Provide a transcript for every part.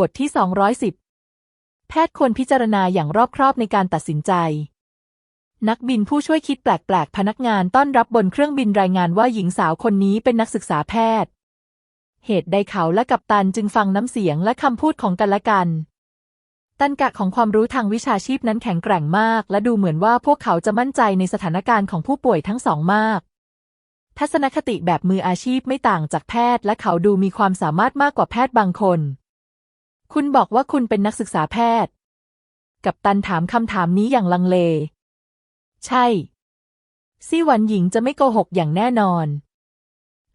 บทที่ 210 แพทย์ควรพิจารณาอย่างรอบครอบในการตัดสินใจ นักบินผู้ช่วยคิดแปลกๆ พนักงานต้อนรับบนเครื่องบินรายงานว่าหญิงสาวคนนี้เป็นนักศึกษาแพทย์ เหตุใดเขาและกัปตันจึงฟังน้ำเสียงและคำพูดของกันและกัน ตันกะของความรู้ทางวิชาชีพนั้นแข็งแกร่งมาก และดูเหมือนว่าพวกเขาจะมั่นใจในสถานการณ์ของผู้ป่วยทั้งสองมากทัศนคติแบบมืออาชีพไม่ต่างจากแพทย์ และเขาดูมีความสามารถมากกว่าแพทย์บางคน คุณบอกว่าคุณเป็นนักศึกษาแพทย์ กัปตันถามคำถามนี้อย่างลังเล ใช่ ซี่หวันหญิงจะไม่โกหกอย่างแน่นอน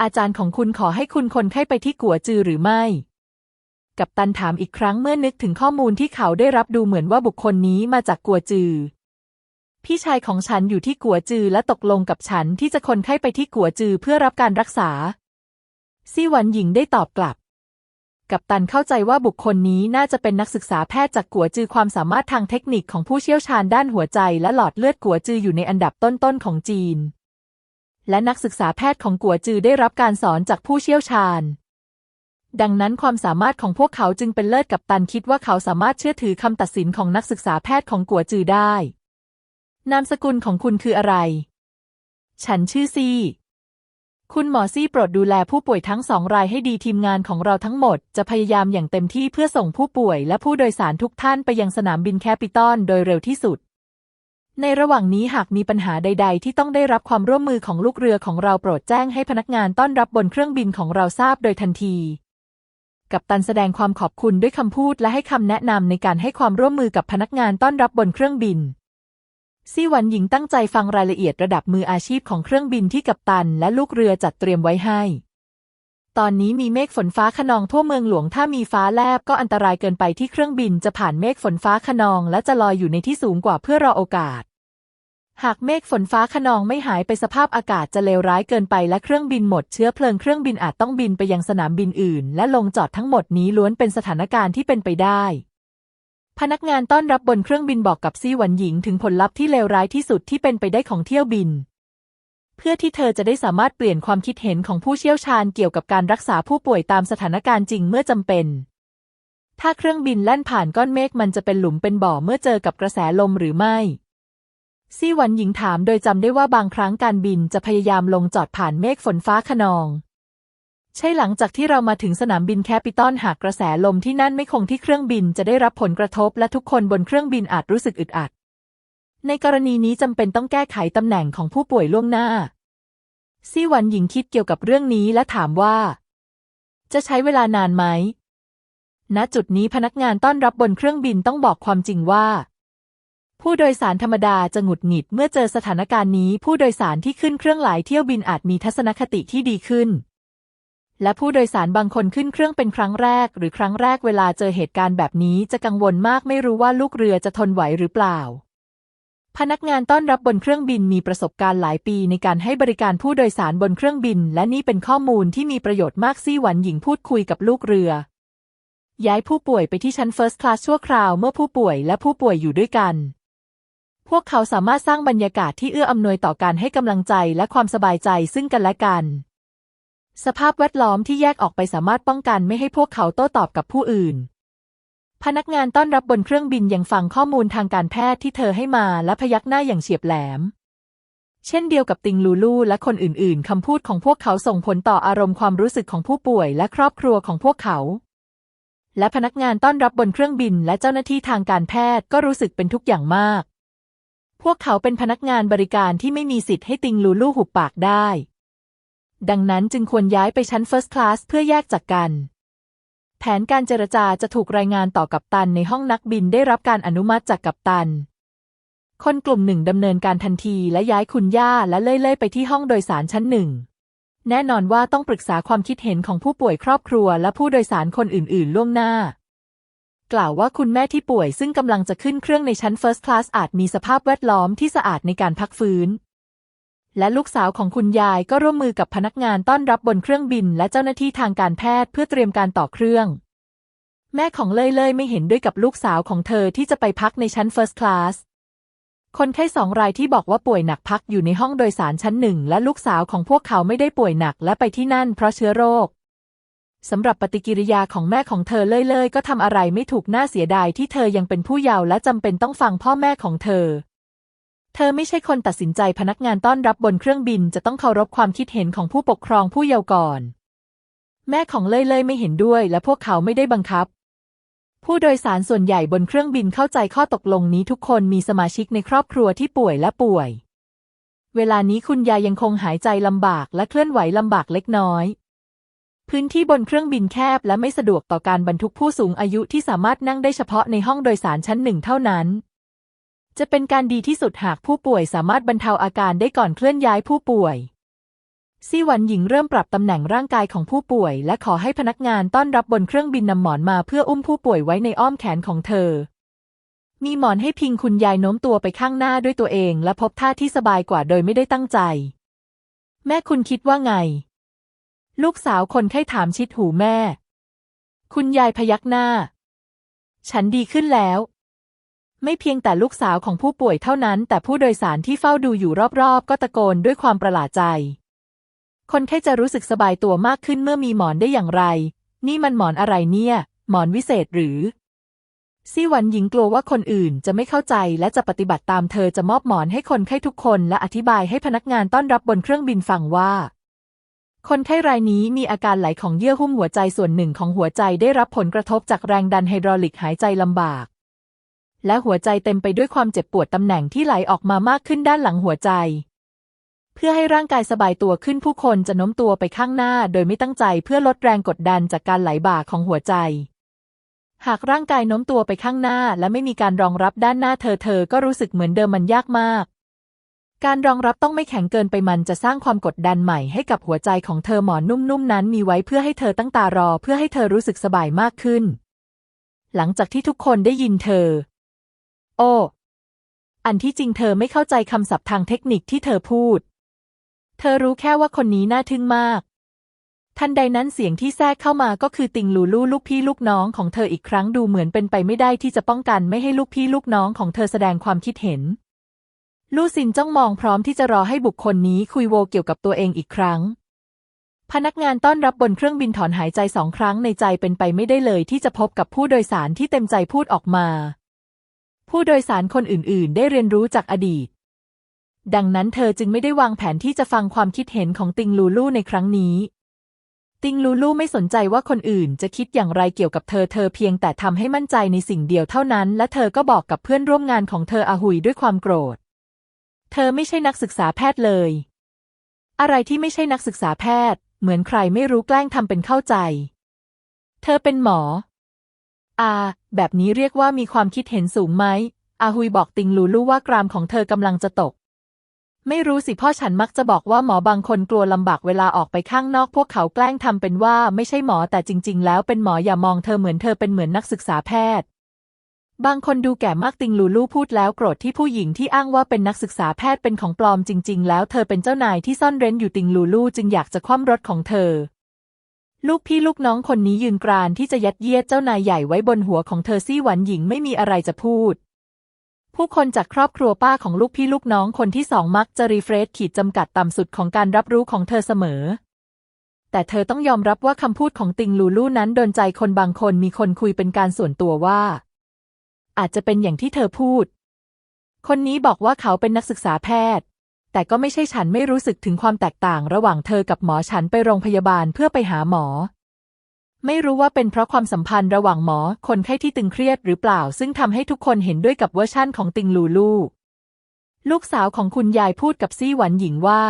อาจารย์ของคุณขอให้คุณคนไข้ไปที่กัวจือหรือไม่ กัปตันถามอีกครั้งเมื่อนึกถึงข้อมูลที่เขาได้รับดูเหมือนว่าบุคคลนี้มาจากกัวจือ พี่ชายของฉันอยู่ที่กัวจือและตกลงกับฉันที่จะคนไข้ไปที่กัวจือเพื่อรับการรักษา ซี่หวันหญิงได้ตอบกลับ กัปตันเข้าใจว่าบุคคลนี้น่าจะเป็นนักศึกษาแพทย์จากกัวจือความสามารถทางเทคนิคของผู้เชี่ยวชาญด้านหัวใจและหลอดเลือดกัวจืออยู่ในอันดับต้นๆของจีน และนักศึกษาแพทย์ของกัวจือได้รับการสอนจากผู้เชี่ยวชาญ ดังนั้นความสามารถของพวกเขาจึงเป็นเลิศกับตันคิดว่าเขาสามารถเชื่อถือคำตัดสินของนักศึกษาแพทย์ของกัวจือได้ นามสกุลของคุณคืออะไร ฉันชื่อซี่ คุณหมอซี่โปรดดูแลผู้ป่วยทั้งสองรายให้ดีทีมงานของเราทั้งหมด จะพยายามอย่างเต็มที่เพื่อส่งผู้ป่วยและผู้โดยสารทุกท่านไปยังสนามบินแคปิตอลโดยเร็วที่สุด ในระหว่างนี้หากมีปัญหาใด ๆ ที่ต้องได้รับความร่วมมือของลูกเรือของเราโปรดแจ้งให้พนักงานต้อนรับบนเครื่องบินของเราทราบโดยทันที กัปตันแสดงความขอบคุณด้วยคำพูดและให้คำแนะนำในการให้ความร่วมมือกับพนักงานต้อนรับบนเครื่องบิน ซี่หวันหญิงตั้งใจฟังรายละเอียดระดับมืออาชีพของเครื่องบินที่กัปตัน และลูกเรือจัดเตรียมไว้ให้ ตอนนี้มีเมฆฝนฟ้าขนองทั่วเมืองหลวงถ้ามีฟ้าแลบก็อันตรายเกินไปที่เครื่องบินจะผ่านเมฆฝนฟ้าขนอง และจะลอยอยู่ในที่สูงกว่าเพื่อรอโอกาส หากเมฆฝนฟ้าขนองไม่หายไปสภาพอากาศจะเลวร้ายเกินไปและเครื่องบินหมดเชื้อเพลิงเครื่องบินอาจต้องบินไปยังสนามบินอื่น และลงจอดทั้งหมดนี้ล้วนเป็นสถานการณ์ที่เป็นไปได้ พนักงานต้อนรับบนเครื่องบินบอกกับซี่หวันหญิงถึงผลลัพธ์ที่เลวร้ายที่สุดที่เป็นไปได้ของเที่ยวบิน เพื่อที่เธอจะได้สามารถเปลี่ยนความคิดเห็นของผู้เชี่ยวชาญเกี่ยวกับการรักษาผู้ป่วยตามสถานการณ์จริงเมื่อจำเป็น ถ้าเครื่องบินแล่นผ่านก้อนเมฆมันจะเป็นหลุมเป็นบ่อเมื่อเจอกับกระแสลมหรือไม่ซี่หวันหญิงถามโดยจำได้ว่าบางครั้งการบินจะพยายามลงจอดผ่านเมฆฝนฟ้าขนอง ใช่หลังจากที่เรามาถึงสนามบินแคปิตอลหากกระแสลมที่นั่นไม่คงที่เครื่องบินจะได้รับผลกระทบและทุกคนบนเครื่องบินอาจรู้สึกอึดอัด ในกรณีนี้จำเป็นต้องแก้ไขตำแหน่งของผู้ป่วยล่วงหน้า ซี่หวันหญิงคิดเกี่ยวกับเรื่องนี้และถามว่า จะใช้เวลานานไหม ณ จุดนี้พนักงานต้อนรับบนเครื่องบินต้องบอกความจริงว่า ผู้โดยสารธรรมดาจะหงุดหงิดเมื่อเจอสถานการณ์นี้ ผู้โดยสารที่ขึ้นเครื่องหลายเที่ยวบินอาจมีทัศนคติที่ดีขึ้น และผู้โดยสารบางคนขึ้นเครื่องเป็นครั้งแรก หรือครั้งแรกเวลาเจอเหตุการณ์แบบนี้จะกังวลมากไม่รู้ว่าลูกเรือจะทนไหวหรือเปล่า พนักงานต้อนรับบนเครื่องบินมีประสบการณ์หลายปีในการให้บริการผู้โดยสารบนเครื่องบิน และนี่เป็นข้อมูลที่มีประโยชน์มากซี่หวันหญิงพูดคุยกับลูกเรือ ย้ายผู้ป่วยไปที่ชั้น First Class ชั่วคราวเมื่อผู้ป่วยและผู้ป่วยอยู่ด้วยกันพวกเขาสามารถสร้างบรรยากาศที่เอื้ออำนวยต่อการให้กำลังใจและความสบายใจซึ่งกันและกัน สภาพแวดล้อมที่แยกออกไปสามารถป้องกันไม่ให้พวกเขาโต้ตอบกับผู้อื่น พนักงานต้อนรับบนเครื่องบินยังฟังข้อมูลทางการแพทย์ที่เธอให้มาและพยักหน้าอย่างเฉียบแหลม เช่นเดียวกับติงลูลูและคนอื่นๆ คำพูดของพวกเขาส่งผลต่ออารมณ์ความรู้สึกของผู้ป่วยและครอบครัวของพวกเขา และพนักงานต้อนรับบนเครื่องบินและเจ้าหน้าที่ทางการแพทย์ก็รู้สึกเป็นทุกอย่างมาก พวกเขาเป็นพนักงานบริการที่ไม่มีสิทธิ์ให้ติงลูลูหุบปากได้ ดังนั้นจึงควรย้ายไปชั้น First Class เพื่อแยกจากกัน แผนการเจรจาจะถูกรายงานต่อกัปตันในห้องนักบินได้รับการอนุมัติจากกัปตัน คนกลุ่มหนึ่งดำเนินการทันทีและย้ายคุณย่าและเล่ยๆไปที่ห้องโดยสารชั้นหนึ่ง แน่นอนว่าต้องปรึกษาความคิดเห็นของผู้ป่วยครอบครัวและผู้โดยสารคนอื่นๆ ล่วงหน้า กล่าวว่าคุณแม่ที่ป่วยซึ่งกำลังจะขึ้นเครื่องในชั้น First Class อาจมีสภาพแวดล้อมที่สะอาดในการพักฟื้น และลูกสาวของคุณยายก็ร่วมมือกับพนักงานต้อนรับบนเครื่องบิน และเจ้าหน้าที่ทางการแพทย์เพื่อเตรียมการต่อเครื่อง แม่ของเล่ยเล่ยไม่เห็นด้วยกับลูกสาวของเธอที่จะไปพักในชั้น First Class คนไข้สองรายที่บอกว่าป่วยหนักพักอยู่ในห้องโดยสารชั้นหนึ่ง และลูกสาวของพวกเขาไม่ได้ป่วยหนักและไปที่นั่นเพราะเชื้อโรคสำหรับปฏิกิริยาของแม่ของเธอเล่ยๆ ก็ทำอะไรไม่ถูกน่าเสียดายที่เธอยังเป็นผู้เยาว์และจำเป็นต้องฟังพ่อแม่ของเธอ เธอไม่ใช่คนตัดสินใจพนักงานต้อนรับบนเครื่องบินจะต้องเคารพความคิดเห็นของผู้ปกครองผู้เยาว์ก่อน แม่ของเล่ยๆไม่เห็นด้วย และพวกเขาไม่ได้บังคับ ผู้โดยสารส่วนใหญ่บนเครื่องบินเข้าใจข้อตกลงนี้ทุกคนมีสมาชิกในครอบครัวที่ป่วยและป่วย เวลานี้คุณยายยังคงหายใจลำบากและเคลื่อนไหวลำบากเล็กน้อย พื้นที่บนเครื่องบินแคบและไม่สะดวกต่อการบรรทุกผู้สูงอายุที่สามารถนั่งได้เฉพาะในห้องโดยสารชั้นหนึ่งเท่านั้น จะเป็นการดีที่สุดหากผู้ป่วยสามารถบรรเทาอาการได้ก่อนเคลื่อนย้ายผู้ป่วยซี่หวันหญิงเริ่มปรับตำแหน่งร่างกายของผู้ป่วย และขอให้พนักงานต้อนรับบนเครื่องบินนำหมอนมาเพื่ออุ้มผู้ป่วยไว้ในอ้อมแขนของเธอ มีหมอนให้พิงคุณยายโน้มตัวไปข้างหน้าด้วยตัวเอง และพบท่าที่สบายกว่าโดยไม่ได้ตั้งใจ แม่คุณคิดว่าไง ลูกสาวคนไข้ถามชิดหูแม่ คุณยายพยักหน้า ฉันดีขึ้นแล้ว ไม่เพียงแต่ลูกสาวของผู้ป่วยเท่านั้น แต่ผู้โดยสารที่เฝ้าดูอยู่รอบๆ ก็ตะโกนด้วยความประหลาดใจ คนไข้จะรู้สึกสบายตัวมากขึ้นเมื่อมีหมอนได้อย่างไร นี่มันหมอนอะไรเนี่ย หมอนวิเศษหรือซี่หวันหญิงกลัวว่าคนอื่นจะไม่เข้าใจและจะปฏิบัติตามเธอจะมอบหมอนให้คนไข้ทุกคนและอธิบายให้พนักงานต้อนรับบนเครื่องบินฟังว่า คนไข้รายนี้มีอาการไหลของเยื่อหุ้มหัวใจส่วนหนึ่งของหัวใจได้รับผลกระทบจากแรงดันไฮดรอลิกหายใจลำบาก และหัวใจเต็มไปด้วยความเจ็บปวดตำแหน่งที่ไหลออกมามากขึ้นด้านหลังหัวใจ เพื่อให้ร่างกายสบายตัวขึ้นผู้คนจะโน้มตัวไปข้างหน้าโดยไม่ตั้งใจเพื่อลดแรงกดดันจากการไหลบ่าของหัวใจ หากร่างกายโน้มตัวไปข้างหน้าและไม่มีการรองรับด้านหน้าเธอเธอก็รู้สึกเหมือนเดิมมันยากมาก การรองรับต้องไม่แข็งเกินไปมันจะสร้างความกดดันใหม่ให้กับหัวใจของเธอหมอนนุ่มๆนั้นมีไว้เพื่อให้เธอตั้งตารอ เพื่อให้เธอรู้สึกสบายมากขึ้น หลังจากที่ทุกคนได้ยินเธอ โอ้ อันที่จริงเธอไม่เข้าใจคำศัพท์ทางเทคนิคที่เธอพูด เธอรู้แค่ว่าคนนี้น่าทึ่งมาก ทันใดนั้นเสียงที่แทรกเข้ามาก็คือติงลูลู่ลูกพี่ลูกน้องของเธออีกครั้งดูเหมือนเป็นไปไม่ได้ที่จะป้องกันไม่ให้ลูกพี่ลูกน้องของเธอแสดงความคิดเห็น ลู่ซินจ้องมองพร้อมที่จะรอให้บุคคลนี้คุยโวเกี่ยวกับตัวเองอีกครั้งพนักงานต้อนรับบนเครื่องบินถอนหายใจสองครั้งในใจเป็นไปไม่ได้เลยที่จะพบกับผู้โดยสารที่เต็มใจพูดออกมา ผู้โดยสารคนอื่นๆ ได้เรียนรู้จากอดีต ดังนั้นเธอจึงไม่ได้วางแผนที่จะฟังความคิดเห็นของติงลูลู่ในครั้งนี้ ติงลูลู่ไม่สนใจว่าคนอื่นจะคิดอย่างไรเกี่ยวกับเธอเธอเพียงแต่ทำให้มั่นใจในสิ่งเดียวเท่านั้น และเธอก็บอกกับเพื่อนร่วมงานของเธออาหุยด้วยความโกรธ เธอไม่ใช่นักศึกษาแพทย์เลย อะไรที่ไม่ใช่นักศึกษาแพทย์ เหมือนใครไม่รู้แกล้งทำเป็นเข้าใจ เธอเป็นหมอ อาแบบนี้เรียกว่ามีความคิดเห็นสูงไหม อาหุยบอกติงลูลู่ว่ากรามของเธอกำลังจะตก ไม่รู้สิพ่อฉันมักจะบอกว่าหมอบางคนกลัวลำบากเวลาออกไปข้างนอก พวกเขาแกล้งทำเป็นว่าไม่ใช่หมอแต่จริง ๆ แล้วเป็นหมออย่ามองเธอเหมือนเธอเป็นเหมือนนักศึกษาแพทย์ บางคนดูแก่มากติงลูลู่พูดแล้วโกรธที่ผู้หญิงที่อ้างว่าเป็นนักศึกษาแพทย์เป็นของปลอมจริง ๆ แล้วเธอเป็นเจ้านายที่ซ่อนเร้นอยู่ติงลูลู่จึงอยากจะคว่ำรถของเธอ ลูกพี่ลูกน้องคนนี้ยืนกรานที่จะยัดเยียดเจ้านายใหญ่ไว้บนหัวของเธอซี่หวันหญิงไม่มีอะไรจะพูด ผู้คนจากครอบครัวป้าของลูกพี่ลูกน้องคนที่สองมักจะรีเฟรชขีดจำกัดต่ำสุดของการรับรู้ของเธอเสมอ แต่เธอต้องยอมรับว่าคำพูดของติงลูลู่นั้นโดนใจคนบางคนมีคนคุยเป็นการส่วนตัวว่า อาจจะเป็นอย่างที่เธอพูด คนนี้บอกว่าเขาเป็นนักศึกษาแพทย์ แต่ก็ไม่ใช่ฉันไม่รู้สึกถึงความแตกต่างระหว่างเธอกับหมอฉันไปโรงพยาบาลเพื่อไปหาหมอ ไม่รู้ว่าเป็นเพราะความสัมพันธ์ระหว่างหมอคนไข้ที่ตึงเครียดหรือเปล่า ซึ่งทำให้ทุกคนเห็นด้วยกับเวอร์ชั่นของติงลูลู ลูกสาวของคุณยายพูดกับซี่หวันหญิงว่า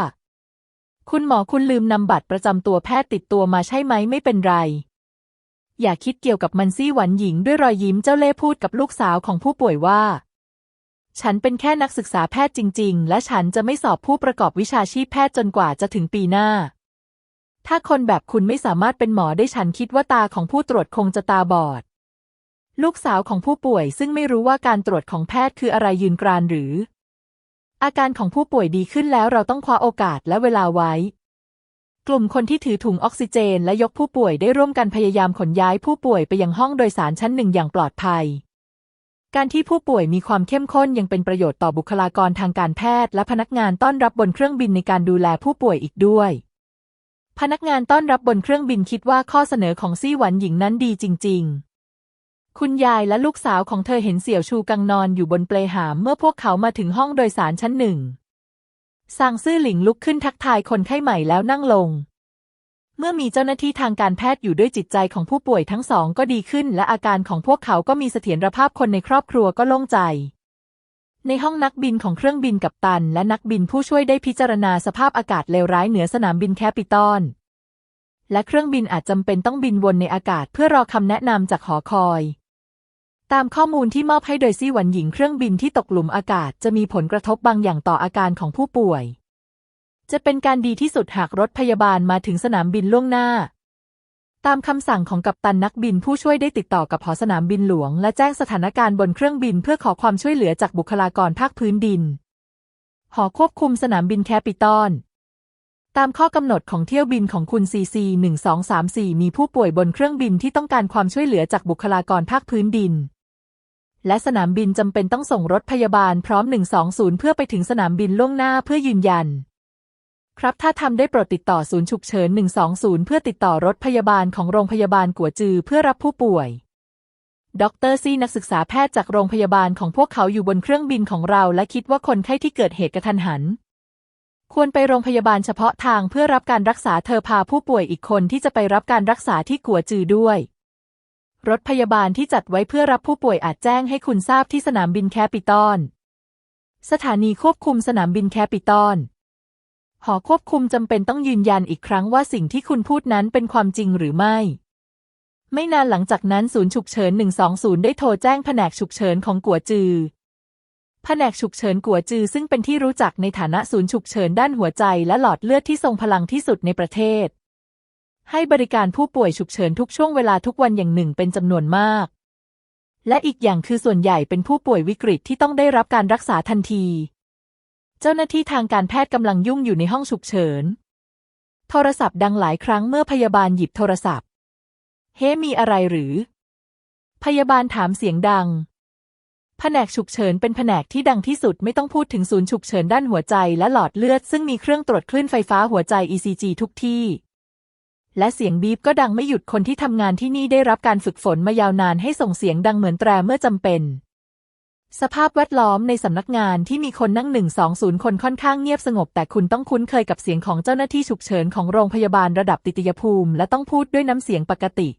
คุณหมอคุณลืมนำบัตรประจำตัวแพทย์ติดตัวมาใช่ไหมไม่เป็นไรอย่าคิดเกี่ยวกับมันซี่หวันหญิงด้วยรอยยิ้มเจ้าเล่ห์พูดกับลูกสาวของผู้ป่วยว่า ฉันเป็นแค่นักศึกษาแพทย์จริง ๆ และฉันจะไม่สอบผู้ประกอบวิชาชีพแพทย์จนกว่าจะถึงปีหน้า ถ้าคนแบบคุณไม่สามารถเป็นหมอได้ฉันคิดว่าตาของผู้ตรวจคงจะตาบอด ลูกสาวของผู้ป่วยซึ่งไม่รู้ว่าการตรวจของแพทย์คืออะไรยืนกรานหรือ อาการของผู้ป่วยดีขึ้นแล้วเราต้องคว้าโอกาสและเวลาไว้ กลุ่มคนที่ถือถุงออกซิเจนและยกผู้ป่วยได้ร่วมกันพยายามขนย้ายผู้ป่วยไปยังห้องโดยสารชั้นหนึ่งอย่างปลอดภัย การที่ผู้ป่วยมีความเข้มข้นยังเป็นประโยชน์ต่อบุคลากรทางการแพทย์ และพนักงานต้อนรับบนเครื่องบินในการดูแลผู้ป่วยอีกด้วย พนักงานต้อนรับบนเครื่องบินคิดว่าข้อเสนอของซี่หวันหญิงนั้นดีจริง ๆ คุณยายและลูกสาวของเธอเห็นเสี่ยวชูกังนอนอยู่บนเปลหามเมื่อพวกเขามาถึงห้องโดยสารชั้นหนึ่งซางซื่อหลิงลุกขึ้นทักทายคนไข้ใหม่แล้วนั่งลง เมื่อมีเจ้าหน้าที่ทางการแพทย์อยู่ด้วยจิตใจของผู้ป่วยทั้งสองก็ดีขึ้น และอาการของพวกเขาก็มีเสถียรภาพคนในครอบครัวก็โล่งใจ ในห้องนักบินของเครื่องบินกับตัน และนักบินผู้ช่วยได้พิจารณาสภาพอากาศเลวร้ายเหนือสนามบินแคปิตอลและเครื่องบินอาจจำเป็นต้องบินวนในอากาศเพื่อรอคำแนะนำจากหอคอย ตามข้อมูลที่มอบให้โดยซี่หวันหญิงเครื่องบินที่ตกหลุมอากาศจะมีผลกระทบ บางอย่างต่ออาการของผู้ป่วย จะเป็นการดีที่สุดหากรถพยาบาลมาถึงสนามบินล่วงหน้า ตามคำสั่งของกัปตันนักบินผู้ช่วยได้ติดต่อกับหอสนามบินหลวง และแจ้งสถานการณ์บนเครื่องบินเพื่อขอความช่วยเหลือจากบุคลากรภาคพื้นดิน หอควบคุมสนามบินแคปิตอลตามข้อกำหนดของเที่ยวบินของคุณ CC 1234 มีผู้ป่วยบนเครื่องบินที่ต้องการความช่วยเหลือจากบุคลากรภาคพื้นดิน และสนามบินจำเป็นต้องส่งรถพยาบาลพร้อม 120 เพื่อไปถึงสนามบินล่วงหน้าเพื่อยืนยัน ครับถ้าทำได้โปรดติดต่อศูนย์ฉุกเฉิน 120 เพื่อติดต่อรถพยาบาลของโรงพยาบาลกัวจือเพื่อรับผู้ป่วยดรซีนักศึกษาแพทย์จากโรงพยาบาลของพวกเขาอยู่บนเครื่องบินของเรา และคิดว่าคนไข้ที่เกิดเหตุกระทันหัน ควรไปโรงพยาบาลเฉพาะทางเพื่อรับการรักษาเธอพาผู้ป่วยอีกคนที่จะไปรับการรักษาที่กัวจือด้วย รถพยาบาลที่จัดไว้เพื่อรับผู้ป่วยอาจแจ้งให้คุณทราบที่สนามบินแคปิตอลสถานีควบคุมสนามบินแคปิตอล หอควบคุมจำเป็นต้องยืนยันอีกครั้งว่าสิ่งที่คุณพูดนั้นเป็นความจริงหรือไม่ ไม่นานหลังจากนั้นศูนย์ฉุกเฉิน 120 ได้โทรแจ้งแผนกฉุกเฉินของกัวจือ แผนกฉุกเฉินกัวจือซึ่งเป็นที่รู้จักในฐานะศูนย์ฉุกเฉินด้านหัวใจและหลอดเลือดที่ทรงพลังที่สุดในประเทศ ให้บริการผู้ป่วยฉุกเฉินทุกช่วงเวลาทุกวันอย่างหนึ่งเป็นจำนวนมาก และอีกอย่างคือส่วนใหญ่เป็นผู้ป่วยวิกฤตที่ต้องได้รับการรักษาทันที เจ้าหน้าที่ทางการแพทย์กำลังยุ่งอยู่ในห้องฉุกเฉิน โทรศัพท์ดังหลายครั้งเมื่อพยาบาลหยิบโทรศัพท์ เฮ้ มีอะไรหรือ พยาบาลถามเสียงดัง แผนกฉุกเฉินเป็นแผนกที่ดังที่สุดไม่ต้องพูดถึงศูนย์ฉุกเฉินด้านหัวใจและหลอดเลือด ซึ่งมีเครื่องตรวจคลื่นไฟฟ้าหัวใจ ECG ทุกที่ และเสียงบีบก็ดังไม่หยุดคนที่ทำงานที่นี่ได้รับการฝึกฝนมายาวนานให้ส่งเสียงดังเหมือนแตรเมื่อจำเป็น สภาพแวดล้อมในสำนักงานที่มีคนนั่งหนึ่งสองศูนย์คนค่อนข้างเงียบสงบ แต่คุณต้องคุ้นเคยกับเสียงของเจ้าหน้าที่ฉุกเฉินของโรงพยาบาลระดับติตยภูมิ และต้องพูดด้วยน้ำเสียงปกติ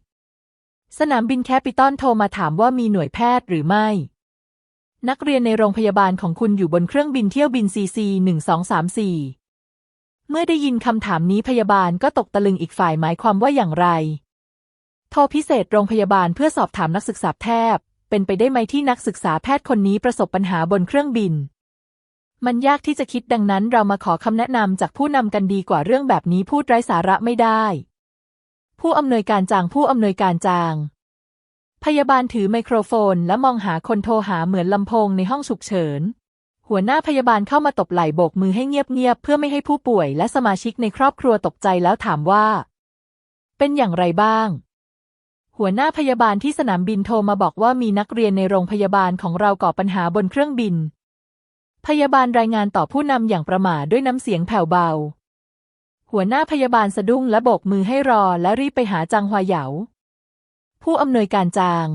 สนามบินแคปิตอลโทรมาถามว่ามีหน่วยแพทย์หรือไม่ นักเรียนในโรงพยาบาลของคุณอยู่บนเครื่องบินเที่ยวบิน CC 1234 เมื่อได้ยินคำถามนี้พยาบาลก็ตกตะลึงอีกฝ่ายหมายความว่าอย่างไรโทรพิเศษโรงพยาบาลเพื่อสอบถามนักศึกษาแพทย์ เป็นไปได้ไหมที่นักศึกษาแพทย์คนนี้ประสบปัญหาบนเครื่องบิน มันยากที่จะคิดดังนั้นเรามาขอคำแนะนำจากผู้นำกันดีกว่าเรื่องแบบนี้พูดไร้สาระไม่ได้ ผู้อำนวยการจางผู้อำนวยการจาง พยาบาลถือไมโครโฟน และมองหาคนโทรหาเหมือนลำโพงในห้องฉุกเฉิน หัวหน้าพยาบาลเข้ามาตบไหล่โบกมือให้เงียบๆเพื่อไม่ให้ผู้ป่วยและสมาชิกในครอบครัวตกใจแล้วถามว่า เป็นอย่างไรบ้าง หัวหน้าพยาบาลที่สนามบินโทรมาบอกว่ามีนักเรียนในโรงพยาบาลของเราก่อปัญหาบนเครื่องบิน พยาบาลรายงานต่อผู้นำอย่างประหม่าด้วยน้ำเสียงแผ่วเบา หัวหน้าพยาบาลสะดุ้งและโบกมือให้รอและรีบไปหาจางฮวาเหยา ผู้อำนวยการจาง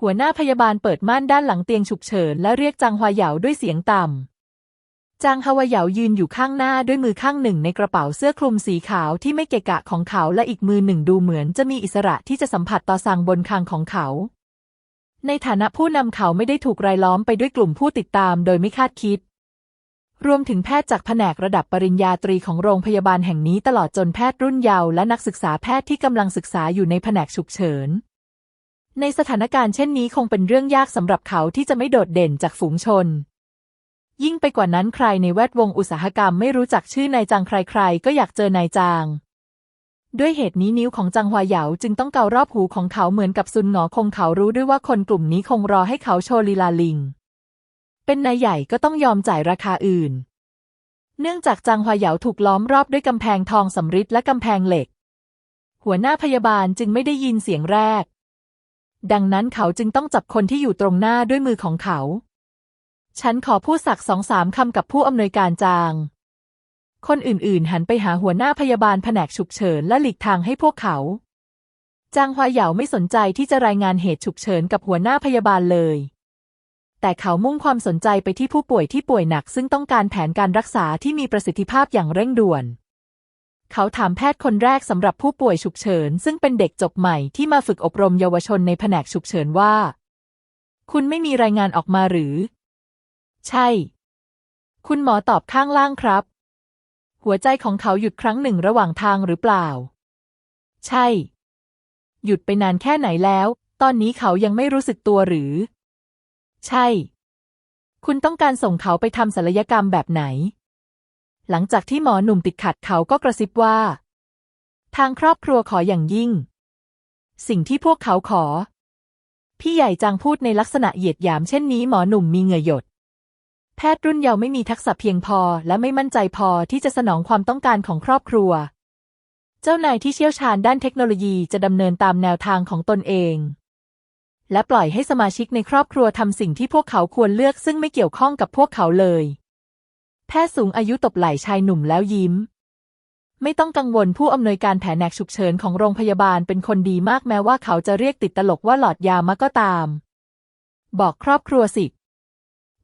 หัวหน้าพยาบาลเปิดม่านด้านหลังเตียงฉุกเฉินและเรียกจางฮวาเหยาด้วยเสียงต่ำ จางฮวาเหยายืนอยู่ข้างหน้าด้วยมือข้างหนึ่งในกระเป๋าเสื้อคลุมสีขาวที่ไม่เกะกะของเขาและอีกมือหนึ่งดูเหมือนจะมีอิสระที่จะสัมผัสต่อสั่งบนคางของเขา ในฐานะผู้นำเขาไม่ได้ถูกรายล้อมไปด้วยกลุ่มผู้ติดตามโดยไม่คาดคิด รวมถึงแพทย์จากแผนกระดับปริญญาตรีของโรงพยาบาลแห่งนี้ตลอดจนแพทย์รุ่นเยาว์และนักศึกษาแพทย์ที่กำลังศึกษาอยู่ในแผนกฉุกเฉินในสถานการณ์เช่นนี้คงเป็นเรื่องยากสำหรับเขาที่จะไม่โดดเด่นจากฝูงชน ยิ่งไปกว่านั้นใครในแวดวงอุตสาหกรรมไม่รู้จักชื่อนายจางใครๆ ก็อยากเจอนายจาง ด้วยเหตุนี้นิ้วของจางฮวาเหยาจึงต้องเการอบหูของเขาเหมือนกับซุนหงอคงเขารู้ด้วยว่าคนกลุ่มนี้คงรอให้เขาโชว์ลีลาลิง เป็นนายใหญ่ก็ต้องยอมจ่ายราคาอื่น เนื่องจากจางฮวาเหยาถูกล้อมรอบด้วยกำแพงทองสำริดและกำแพงเหล็ก หัวหน้าพยาบาลจึงไม่ได้ยินเสียงแรก ดังนั้นเขาจึงต้องจับคนที่อยู่ตรงหน้าด้วยมือของเขา ฉันขอพูดสักสองสามคำกับผู้อำนวยการจาง คนอื่นๆ หันไปหาหัวหน้าพยาบาลแผนกฉุกเฉินและหลีกทางให้พวกเขา จางฮวาเหยาไม่สนใจที่จะรายงานเหตุฉุกเฉินกับหัวหน้าพยาบาลเลย แต่เขามุ่งความสนใจไปที่ผู้ป่วยที่ป่วยหนัก ซึ่งต้องการแผนการรักษาที่มีประสิทธิภาพอย่างเร่งด่วน เขาถามแพทย์คนแรกสำหรับผู้ป่วยฉุกเฉิน ซึ่งเป็นเด็กจบใหม่ที่มาฝึกอบรมเยาวชนในแผนกฉุกเฉินว่า คุณไม่มีรายงานออกมาหรือ ใช่ คุณหมอตอบข้างล่างครับ หัวใจของเขาหยุดครั้งหนึ่งระหว่างทางหรือเปล่า ใช่ หยุดไปนานแค่ไหนแล้ว ตอนนี้เขายังไม่รู้สึกตัวหรือ ใช่ คุณต้องการส่งเขาไปทำศัลยกรรมแบบไหน หลังจากที่หมอหนุ่มติดขัดเขาก็กระซิบว่า ทางครอบครัวขออย่างยิ่ง สิ่งที่พวกเขาขอพี่ใหญ่จางพูดในลักษณะเหยียดหยามเช่นนี้หมอหนุ่มมีเหงื่อหยด แพทย์รุ่นเยาว์ไม่มีทักษะเพียงพอ และไม่มั่นใจพอที่จะสนองความต้องการของครอบครัว เจ้านายที่เชี่ยวชาญด้านเทคโนโลยีจะดำเนินตามแนวทางของตนเอง และปล่อยให้สมาชิกในครอบครัวทำสิ่งที่พวกเขาควรเลือกซึ่งไม่เกี่ยวข้องกับพวกเขาเลย แพทย์สูงอายุตบไหล่ชายหนุ่มแล้วยิ้มไม่ต้องกังวลผู้อำนวยการแผนกฉุกเฉินของโรงพยาบาลเป็นคนดีมากแม้ว่าเขาจะเรียกติดตลกว่าหลอดยามะก็ตาม บอกครอบครัวสิ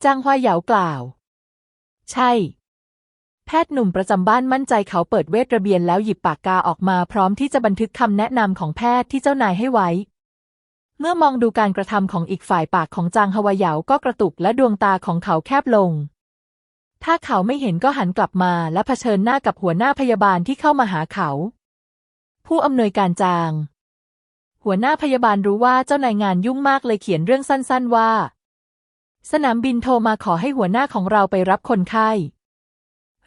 จางฮวาเหยากล่าว ใช่ แพทย์หนุ่มประจำบ้านมั่นใจเขาเปิดเวทระเบียนแล้วหยิบปากกาออกมาพร้อมที่จะบันทึกคำแนะนำของแพทย์ที่เจ้านายให้ไว้ เมื่อมองดูการกระทำของอีกฝ่ายปากของจางฮวาเหยาก็กระตุกและดวงตาของเขาแคบลง ถ้าเขาไม่เห็นก็หันกลับมาและเผชิญหน้ากับหัวหน้าพยาบาลที่เข้ามาหาเขา ผู้อำนวยการจางหัวหน้าพยาบาลรู้ว่าเจ้านายงานยุ่งมากเลยเขียนเรื่องสั้น ๆ ว่า สนามบินโทรมาขอให้หัวหน้าของเราไปรับคนไข้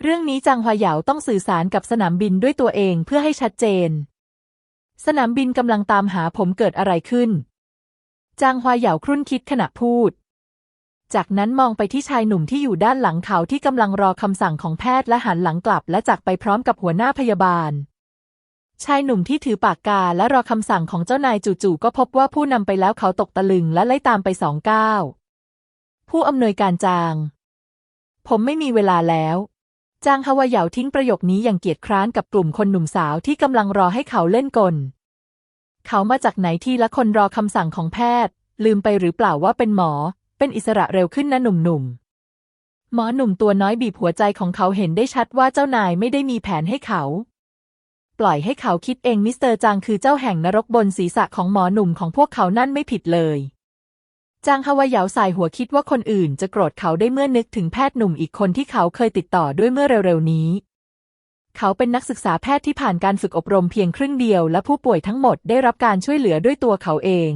เรื่องนี้จางฮวาเหยาต้องสื่อสารกับสนามบินด้วยตัวเองเพื่อให้ชัดเจน สนามบินกำลังตามหาผมเกิดอะไรขึ้น จางฮวาเหยาครุ่นคิดขณะพูด จากนั้นมองไปที่ชายหนุ่มที่อยู่ด้านหลังเขาที่กำลังรอคำสั่งของแพทย์และหันหลังกลับและจากไปพร้อมกับหัวหน้าพยาบาล ชายหนุ่มที่ถือปากกาและรอคำสั่งของเจ้านายจู่ๆก็พบว่าผู้นำไปแล้วเขาตกตะลึงและไล่ตามไปสองก้าว ผู้อำนวยการจาง ผมไม่มีเวลาแล้วจางฮาวาเหยาทิ้งประโยคนี้อย่างเกียจคร้านกับกลุ่มคนหนุ่มสาวที่กำลังรอให้เขาเล่นกล เขามาจากไหนที่ละคนรอคำสั่งของแพทย์ ลืมไปหรือเปล่าว่าเป็นหมอ เป็นอิสระเร็วขึ้นนะหนุ่มๆ หมอหนุ่มตัวน้อยบีบหัวใจของเขาเห็นได้ชัดว่าเจ้านายไม่ได้มีแผนให้เขา ปล่อยให้เขาคิดเองมิสเตอร์จางคือเจ้าแห่งนรกบนศีรษะของหมอหนุ่มของพวกเขานั่นไม่ผิดเลย จางฮาวาเหยาสายหัวคิดว่าคนอื่นจะโกรธเขาได้เมื่อนึกถึงแพทย์หนุ่มอีกคนที่เขาเคยติดต่อด้วยเมื่อเร็วๆนี้ เขาเป็นนักศึกษาแพทย์ที่ผ่านการฝึกอบรมเพียงครึ่งเดียว และผู้ป่วยทั้งหมดได้รับการช่วยเหลือด้วยตัวเขาเอง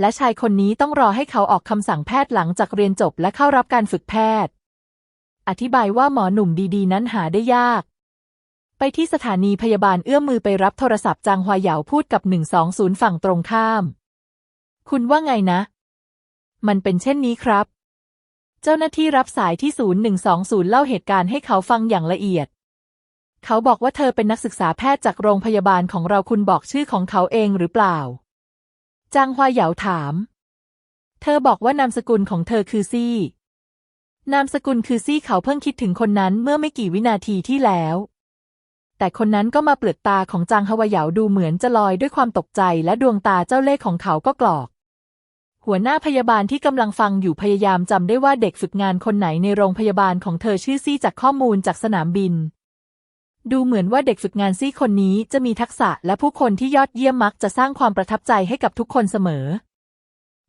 และชายคนนี้ต้องรอให้เขาออกคำสั่งแพทย์หลังจากเรียนจบและเข้ารับการฝึกแพทย์ อธิบายว่าหมอหนุ่มดีๆ นั้นหาได้ยาก ไปที่สถานีพยาบาลเอื้อมมือไปรับโทรศัพท์จางฮวาเหยาพูดกับ120ฝั่งตรงข้าม คุณว่าไงนะ มันเป็นเช่นนี้ครับ เจ้าหน้าที่รับสายที่ 0120 เล่าเหตุการณ์ให้เขาฟังอย่างละเอียด เขาบอกว่าเธอเป็นนักศึกษาแพทย์จากโรงพยาบาลของเราคุณบอกชื่อของเขาเองหรือเปล่า จางฮวาเหยาถาม เธอบอกว่านามสกุลของเธอคือซี่ นามสกุลคือซี่เขาเพิ่งคิดถึงคนนั้นเมื่อไม่กี่วินาทีที่แล้วแต่คนนั้นก็มาเปลือกตาของจางฮวาเหยาดูเหมือนจะลอยด้วยความตกใจและดวงตาเจ้าเล่ห์ของเขาก็กรอก หัวหน้าพยาบาลที่กำลังฟังอยู่พยายามจำได้ว่าเด็กฝึกงานคนไหนในโรงพยาบาลของเธอชื่อซี่จากข้อมูลจากสนามบิน ดูเหมือนว่าเด็กฝึกงานซี่คนนี้จะมีทักษะและผู้คนที่ยอดเยี่ยมมักจะสร้างความประทับใจให้กับทุกคนเสมอ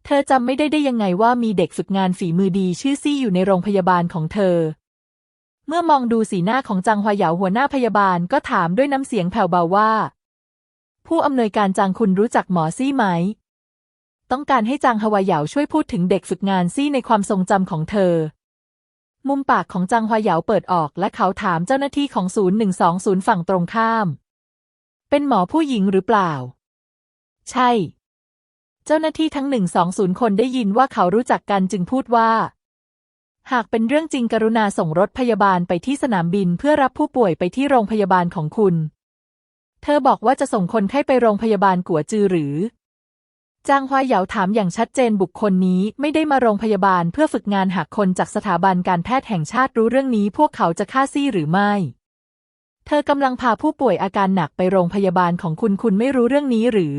เธอจำไม่ได้ได้ยังไงว่ามีเด็กฝึกงานฝีมือดีชื่อซี่อยู่ในโรงพยาบาลของเธอ เมื่อมองดูสีหน้าของจางฮวายาหัวหน้าพยาบาลก็ถามด้วยน้ำเสียงแผ่วเบาว่า ผู้อำนวยการจางคุณรู้จักหมอซี่ไหม ต้องการให้จางฮวาเหยาช่วยพูดถึงเด็กฝึกงานซี่ในความทรงจำของเธอ มุมปากของจางฮวาเหยาเปิดออกและเขาถามเจ้าหน้าที่ของศูนย์หนึ่งสองศูนย์ฝั่งตรงข้าม เป็นหมอผู้หญิงหรือเปล่า ใช่ เจ้าหน้าที่ทั้งหนึ่งสองศูนย์คนได้ยินว่าเขารู้จักกันจึงพูดว่า หากเป็นเรื่องจริงกรุณาส่งรถพยาบาลไปที่สนามบินเพื่อรับผู้ป่วยไปที่โรงพยาบาลของคุณ เธอบอกว่าจะส่งคนไข้ไปโรงพยาบาลกัวจือหรือ จางฮวาเหยาถามอย่างชัดเจนบุคคลนี้ไม่ได้มาโรงพยาบาลเพื่อฝึกงานหากคนจากสถาบันการแพทย์แห่งชาติรู้เรื่องนี้พวกเขาจะฆ่าซี่หรือไม่ เธอกำลังพาผู้ป่วยอาการหนักไปโรงพยาบาลของคุณคุณไม่รู้เรื่องนี้หรือ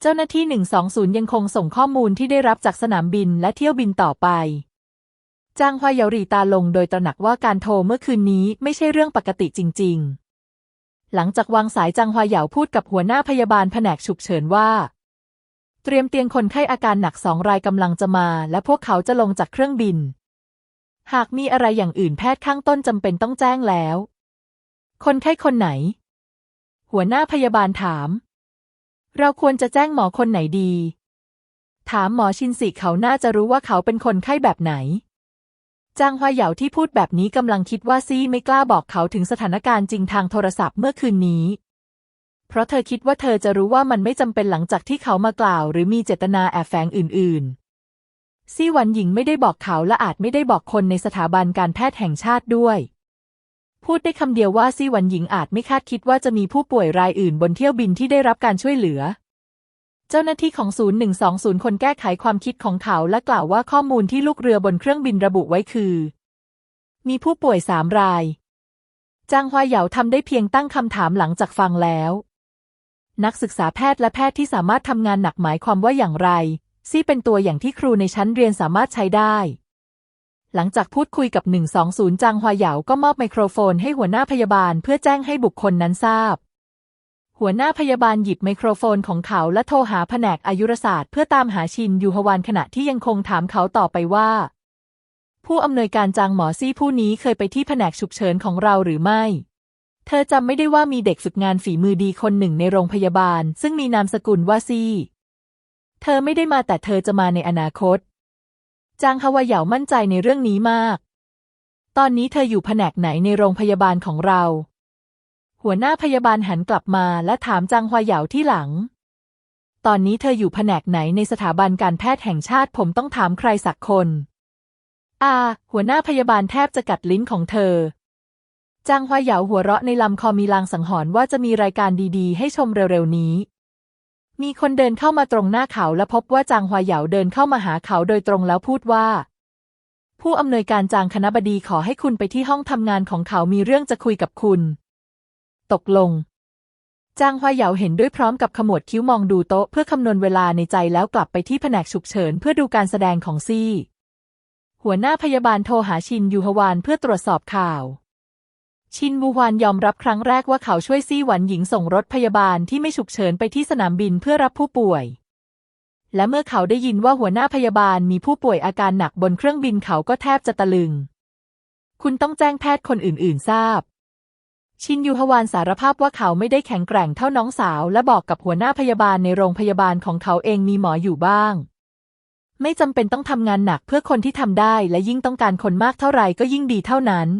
เจ้าหน้าที่ 120 ยังคงส่งข้อมูลที่ได้รับจากสนามบินและเที่ยวบินต่อไปจางฮวาเหยาหรีตาลงโดยตระหนักว่าการโทรเมื่อคืนนี้ไม่ใช่เรื่องปกติจริง ๆ หลังจากวางสายจางฮวาเหยาพูดกับหัวหน้าพยาบาลแผนกฉุกเฉินว่า เตรียมเตียงคนไข้อาการหนักสองรายกำลังจะมา และพวกเขาจะลงจากเครื่องบิน หากมีอะไรอย่างอื่นแพทย์ข้างต้นจำเป็นต้องแจ้งแล้ว คนไข้คนไหน หัวหน้าพยาบาลถาม เราควรจะแจ้งหมอคนไหนดี ถามหมอชินสิเขาน่าจะรู้ว่าเขาเป็นคนไข้แบบไหนจางฮวาเหยาที่พูดแบบนี้กำลังคิดว่าซี่ไม่กล้าบอกเขาถึงสถานการณ์จริงทางโทรศัพท์เมื่อคืนนี้ เพราะเธอคิดว่าเธอจะรู้ว่ามันไม่จำเป็นหลังจากที่เขามากล่าว หรือมีเจตนาแอบแฝงอื่น ๆ ซี่หวันหญิงไม่ได้บอกเขาและอาจไม่ได้บอกคนในสถาบันการแพทย์แห่งชาติด้วย พูดได้คำเดียวว่าซี่หวันหญิงอาจไม่คาดคิดว่าจะมีผู้ป่วยรายอื่นบนเที่ยวบินที่ได้รับการช่วยเหลือ เจ้าหน้าที่ของศูนย์หนึ่งสองศูนย์คนแก้ไขความคิดของเขาและกล่าวว่าข้อมูลที่ลูกเรือบนเครื่องบินระบุไว้คือ มีผู้ป่วยสามรายจางฮวาเหยาทำได้เพียงตั้งคำถามหลังจากฟังแล้ว นักศึกษาแพทย์และแพทย์ที่สามารถทำงานหนักหมายความว่าอย่างไร ซี่เป็นตัวอย่างที่ครูในชั้นเรียนสามารถใช้ได้ หลังจากพูดคุยกับ 120 จางฮวาเหยาก็มอบไมโครโฟนให้หัวหน้าพยาบาลเพื่อแจ้งให้บุคคลนั้นทราบ หัวหน้าพยาบาลหยิบไมโครโฟนของเขาและโทรหาแผนกอายุรศาสตร์เพื่อตามหาชินยูฮวานขณะที่ยังคงถามเขาต่อไปว่า ผู้อำนวยการจางหมอซี่ผู้นี้เคยไปที่แผนกฉุกเฉินของเราหรือไม่ ธอจำไม่ได้ว่ามีเด็กฝึกงานฝีมือดีคนหนึ่งในโรงพยาบาล ซึ่งมีนามสกุลว่าซี่ เธอไม่ได้มาแต่เธอจะมาในอนาคต จางฮวาเหยามั่นใจในเรื่องนี้มาก ตอนนี้เธออยู่แผนกไหนในโรงพยาบาลของเรา หัวหน้าพยาบาลหันกลับมาและถามจางฮวาเหยาที่หลัง ตอนนี้เธออยู่แผนกไหนในสถาบันการแพทย์แห่งชาติผมต้องถามใครสักคน อา หัวหน้าพยาบาลแทบจะกัดลิ้นของเธอ จางฮวาเหยาหัวเราะในลำคอมีลางสังหรณ์ว่าจะมีรายการดีๆ ให้ชมเร็วๆนี้ มีคนเดินเข้ามาตรงหน้าเขาและพบว่าจางฮวาเหยาเดินเข้ามาหาเขาโดยตรงแล้วพูดว่า ผู้อำนวยการจางคณะบดีขอให้คุณไปที่ห้องทำงานของเขามีเรื่องจะคุยกับคุณ ตกลง จางฮวาเหยาเห็นด้วยพร้อมกับขมวดคิ้วมองดูโต๊ะเพื่อคำนวณเวลาในใจแล้วกลับไปที่แผนกฉุกเฉินเพื่อดูการแสดงของซี่ หัวหน้าพยาบาลโทรหาชินยูฮวานเพื่อตรวจสอบข่าว ชินวูฮวานยอมรับครั้งแรกว่าเขาช่วยซี่หวันหญิงส่งรถพยาบาลที่ไม่ฉุกเฉินไปที่สนามบินเพื่อรับผู้ป่วย และเมื่อเขาได้ยินว่าหัวหน้าพยาบาลมีผู้ป่วยอาการหนักบนเครื่องบินเขาก็แทบจะตะลึง คุณต้องแจ้งแพทย์คนอื่นๆ ทราบ ชินยูฮวานสารภาพว่าเขาไม่ได้แข็งแกร่งเท่าน้องสาว และบอกกับหัวหน้าพยาบาลในโรงพยาบาลของเขาเองมีหมออยู่บ้าง ไม่จำเป็นต้องทำงานหนักเพื่อคนที่ทำได้ และยิ่งต้องการคนมากเท่าไหร่ก็ยิ่งดีเท่านั้น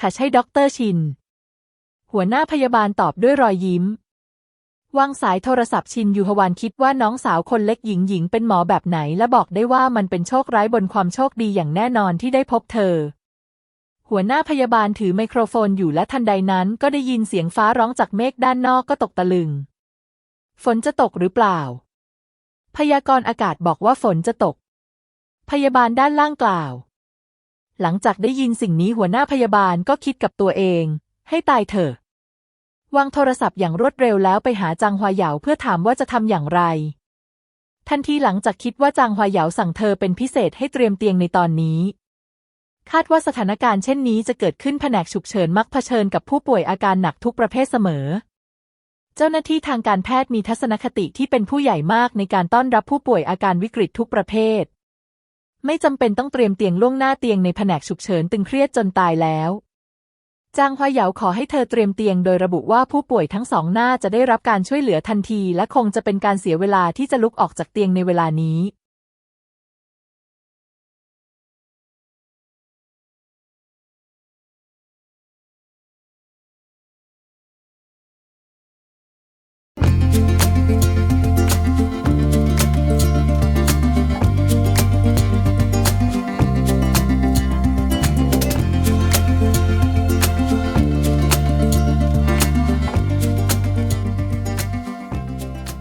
ค่ะใช่ด็อกเตอร์ชิน หัวหน้าพยาบาลตอบด้วยรอยยิ้ม วางสายโทรศัพท์ชินยูฮวานคิดว่าน้องสาวคนเล็กหญิงหญิงเป็นหมอแบบไหน และบอกได้ว่ามันเป็นโชคร้ายบนความโชคดีอย่างแน่นอนที่ได้พบเธอ หัวหน้าพยาบาลถือไมโครโฟนอยู่และทันใดนั้นก็ได้ยินเสียงฟ้าร้องจากเมฆด้านนอกก็ตกตะลึง ฝนจะตกหรือเปล่า พยากรณ์อากาศบอกว่าฝนจะตก พยาบาลด้านล่างกล่าว หลังจากได้ยินสิ่งนี้หัวหน้าพยาบาลก็คิดกับตัวเอง ให้ตายเถอะ วางโทรศัพท์อย่างรวดเร็วแล้วไปหาจางฮวาเหยาเพื่อถามว่าจะทำอย่างไร ทันทีหลังจากคิดว่าจางฮวาเหยาสั่งเธอเป็นพิเศษให้เตรียมเตียงในตอนนี้ คาดว่าสถานการณ์เช่นนี้จะเกิดขึ้นแผนกฉุกเฉินมักเผชิญกับผู้ป่วยอาการหนักทุกประเภทเสมอ เจ้าหน้าที่ทางการแพทย์มีทัศนคติที่เป็นผู้ใหญ่มากในการต้อนรับผู้ป่วยอาการวิกฤตทุกประเภท ไม่จำเป็นต้องเตรียมเตียงล่วงหน้าเตียงในแผนกฉุกเฉินตึงเครียดจนตายแล้วจางฮวาเหยาขอให้เธอเตรียมเตียงโดยระบุว่าผู้ป่วยทั้งสองหน้าจะได้รับการช่วยเหลือทันที และคงจะเป็นการเสียเวลาที่จะลุกออกจากเตียงในเวลานี้